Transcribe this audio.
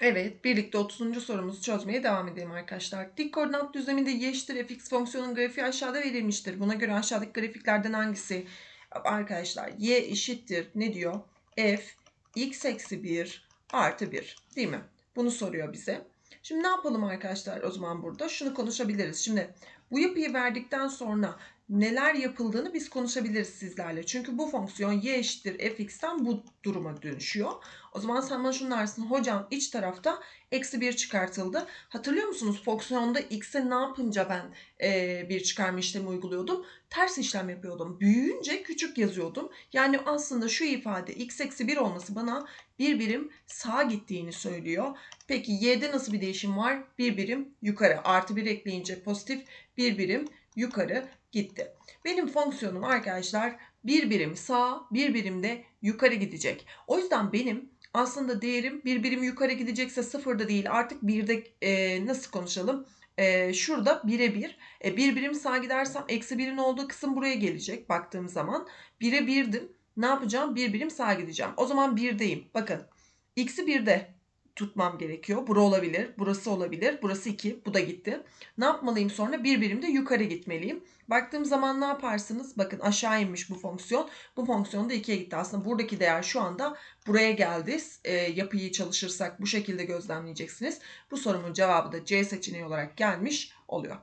Evet, birlikte 30. sorumuzu çözmeye devam edelim arkadaşlar. Dik koordinat düzleminde y eşittir fx fonksiyonun grafiği aşağıda verilmiştir. Buna göre aşağıdaki grafiklerden hangisi? Arkadaşlar y eşittir ne diyor? f x eksi 1 artı 1 değil mi? Bunu soruyor bize. Şimdi ne yapalım arkadaşlar o zaman burada? Şunu konuşabiliriz. Şimdi bu yapıyı verdikten sonra neler yapıldığını biz konuşabiliriz sizlerle. Çünkü bu fonksiyon y eşittir fx'ten bu duruma dönüşüyor. O zaman sen bana şunu dersin. Hocam iç tarafta eksi 1 çıkartıldı. Hatırlıyor musunuz? Fonksiyonda x'e ne yapınca ben e, bir çıkarma işlemi uyguluyordum? Ters işlem yapıyordum. Büyüyünce küçük yazıyordum. Yani aslında şu ifade x eksi 1 olması bana bir birim sağa gittiğini söylüyor. Peki y'de nasıl bir değişim var? Bir birim yukarı. Artı 1 ekleyince pozitif bir birim yukarı gitti. Benim fonksiyonum arkadaşlar bir birim sağ, bir birim de yukarı gidecek. O yüzden benim aslında değerim bir birim yukarı gidecekse sıfırda değil artık birde e, nasıl konuşalım? E, şurada bire bir. E, bir birim sağa gidersem eksi birin olduğu kısım buraya gelecek baktığım zaman. Bire birdim. Ne yapacağım? Bir birim sağa gideceğim. O zaman birdeyim. Bakın. X'i birde tutmam gerekiyor. Bura olabilir, burası olabilir, burası 2, bu da gitti. Ne yapmalıyım sonra? Bir birim de yukarı gitmeliyim. Baktığım zaman ne yaparsınız? Bakın aşağı inmiş bu fonksiyon. Bu fonksiyon da 2'ye gitti. Aslında buradaki değer şu anda buraya geldi. E, yapıyı çalışırsak bu şekilde gözlemleyeceksiniz. Bu sorumun cevabı da C seçeneği olarak gelmiş oluyor.